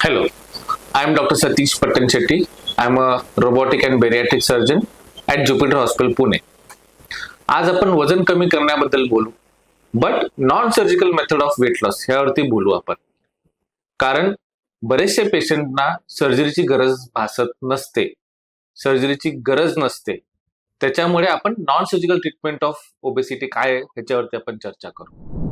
Hello, I am Dr. Satish Patan Shetty. I am a robotic and bariatric surgeon at Jupiter Hospital, Pune. आज आपण वजन कमी करण्याबद्दल बोलू but non surgical method of weight loss ह्यावरती बोलू आपण कारण बरेचसे पेशंटना सर्जरीची गरज भासत नसते सर्जरीची गरज नसते त्याच्यामुळे आपण non surgical treatment of obesity काय आहे ह्याच्यावरती आपण चर्चा करू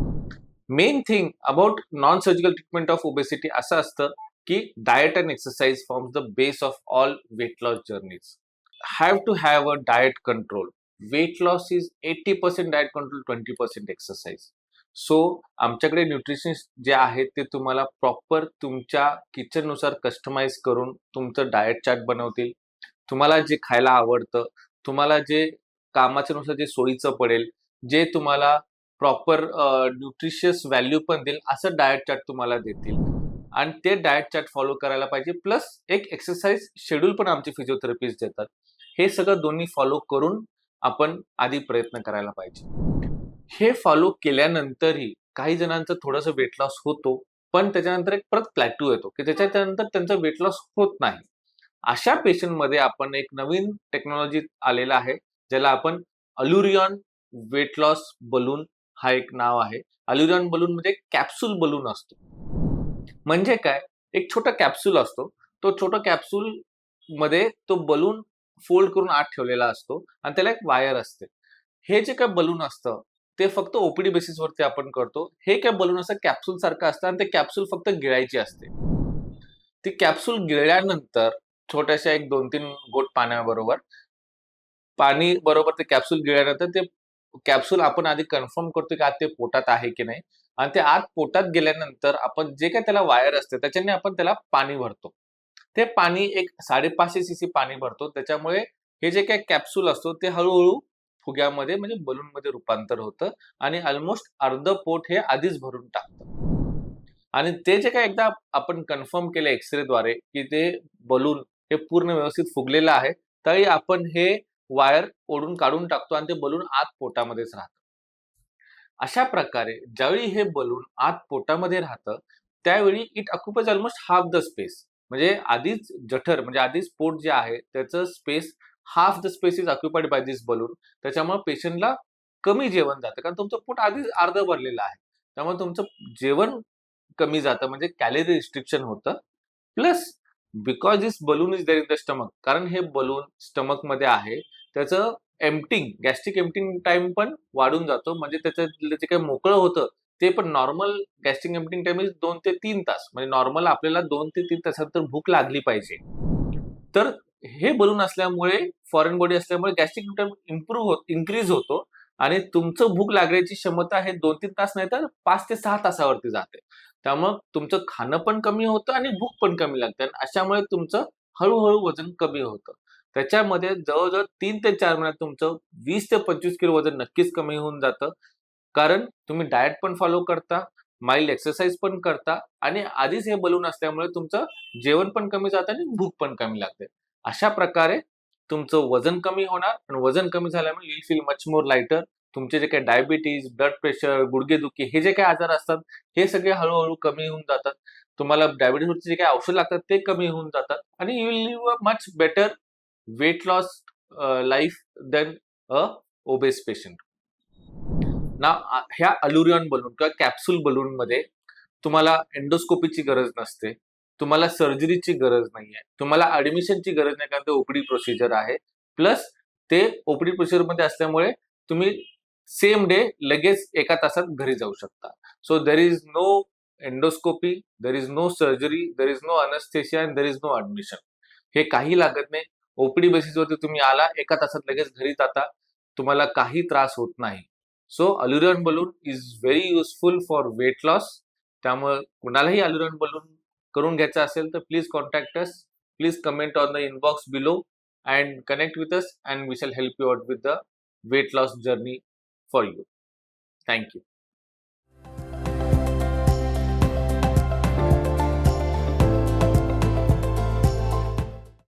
main thing about non surgical treatment of obesity असं असतं की diet and exercise forms the base of all weight loss journeys have to have a diet control weight loss is eighty percent diet control twenty percent exercise so आमच्याकडे nutritionist जे आहेत ते तुम्हाला proper तुमच्या किचननुसार customise करून तुमचं diet chart बनवतील. तुम्हाला जे खायला आवडतं तुम्हाला जे कामाच्या नुसार जे सोयीचं पडेल जे तुम्हाला प्रॉपर न्यूट्रिशियस व्हॅल्यू पण देईल असं डाएट चार्ट तुम्हाला देतील. आणि ते डाएट चार्ट फॉलो करायला पाहिजे. प्लस एक एक्सरसाइज शेड्यूल पण आमचे फिजिओथेरपिस्ट देतात. हे सगळं दोन्ही फॉलो करून आपण आधी प्रयत्न करायला पाहिजे. हे फॉलो केल्यानंतरही काही जणांचं थोडंसं वेट लॉस होतो. पण त्याच्यानंतर एक परत प्लॅटू येतो. की त्याच्यानंतर त्यांचा वेट लॉस होत नाही. अशा पेशंटमध्ये आपण एक नवीन टेक्नॉलॉजी आलेला आहे. ज्याला आपण अल्युरियॉन वेट लॉस बलून हा एक नाव आहे. अल्युरियॉन बलून म्हणजे कॅप्सूल बलून असतो. म्हणजे काय? एक छोटा कॅप्सूल असतो. तो छोटा कॅप्सूल मध्ये तो बलून फोल्ड करून आत ठेवलेला असतो आणि त्याला एक वायर असते. हे जे काय बलून असतं ते फक्त ओपीडी बेसिसवरती आपण करतो. हे काय बलून असं कॅप्सूल सारखं असतं आणि ते कॅप्सूल फक्त गिळायची असते. ती कॅप्सूल गिळल्यानंतर छोट्याशा एक दोन तीन गोट पाण्याबरोबर पाणी बरोबर ते कॅप्सूल गिळल्यानंतर ते कॅप्सूल आपण आधी कन्फर्म करतो की आत ते पोटात आहे की नाही. आणि ते आत पोटात गेल्यानंतर आपण जे काही त्याला वायर असते त्याच्याने आपण त्याला पाणी भरतो. ते पाणी एक साडेपाचशे सीसी पाणी भरतो. त्याच्यामुळे हे जे काही कॅप्सूल असतो ते हळूहळू फुग्यामध्ये म्हणजे बलून मध्ये रूपांतर होतं आणि ऑलमोस्ट अर्ध पोट हे आधीच भरून टाकतं. आणि ते जे काही एकदा आपण कन्फर्म केलं एक्सरेद्वारे की ते बलून हे पूर्ण व्यवस्थित फुगलेलं आहे तरी आपण हे वायर ओढून काढून टाकतो आणि ते बलून आत पोटामध्येच राहतं. अशा प्रकारे ज्यावेळी हे बलून आत पोटामध्ये राहतं त्यावेळी it occupies almost half the space म्हणजे आधीच जठर म्हणजे आधीच पोट जे आहे त्याचं space half the space is occupied by this balloon त्याच्यामुळे पेशंटला कमी जेवण जातं. कारण तुमचं पोट आधीच अर्ध भरलेलं आहे. त्यामुळे तुमचं जेवण कमी जातं. म्हणजे कॅलरी रिस्ट्रिक्शन होतं. Plus because this balloon is there in the stomach कारण हे बलून स्टमकमध्ये आहे त्याचं एम्प्टिंग गॅस्ट्रिक एम्प्टिंग टाइम पण वाढून जातो. म्हणजे त्याचं जे काही मोकळं होतं ते पण normal gastric emptying time is दोन ते तीन तास. म्हणजे नॉर्मल आपल्याला दोन ते तीन तासानंतर भूक लागली पाहिजे. तर हे बलून असल्यामुळे फॉरेन बॉडी असल्यामुळे गॅस्ट्रिक टाइम इम्प्रूव्ह होत इन्क्रीज होतो. आणि तुमचं भूक लागण्याची क्षमता हे दोन तीन तास नाही तर पाच ते सहा तासावरती जाते. त्यामुळे तुमचं खाणं पण कमी होतं आणि भूक पण कमी लागते. आणि अशामुळे तुमचं हळूहळू वजन कमी होतं. त्याच्यामध्ये जवळजवळ तीन ते चार महिन्यात तुमचं वीस ते पंचवीस किलो वजन नक्कीच कमी होऊन जातं. कारण तुम्ही डाएट पण फॉलो करता माइल्ड एक्सरसाइज पण करता आणि आधीच हे बलून असल्यामुळे तुमचं जेवण पण कमी जातं आणि भूक पण कमी लागते. अशा प्रकारे तुमचं वजन कमी होणार आणि वजन कमी झाल्यामुळे you feel much more lighter. तुमचे जे काही डायबिटीज ब्लड प्रेशर गुडघेदुखी हे जे काही आजार असतात हे सगळे हळूहळू कमी होऊन जातात. तुम्हाला डायबिटीजवरचे जे काही औषध लागतात ते कमी होऊन जातात आणि you will live a much better weight loss life then a obese patient. ना uh, ह्या अल्युरियॉन बलून किंवा कॅप्सूल बलून मध्ये तुम्हाला एन्डोस्कोपीची गरज नसते तुम्हाला सर्जरीची गरज नाहीये तुम्हाला ऍडमिशनची गरज नाही कारण ते ओपीडी प्रोसिजर आहे. प्लस ते ओपीडी प्रोसिजरमध्ये असल्यामुळे तुम्ही सेम डे लगेच एका तासात घरी जाऊ शकता. So there is no endoscopy there is no surgery there is no anaesthesia and there is no admission हे काही लागत नाही. ओपीडी बेसिसवरती तुम्ही आला एका तासात लगेच घरी जाता तुम्हाला काही त्रास होत नाही. So Allurion balloon is very useful for weight loss त्यामुळे कुणालाही अल्युरियन बलून करून घ्यायचं असेल तर please contact us please comment on the inbox below and connect with us and we shall help you out with the weight loss journey for you thank you.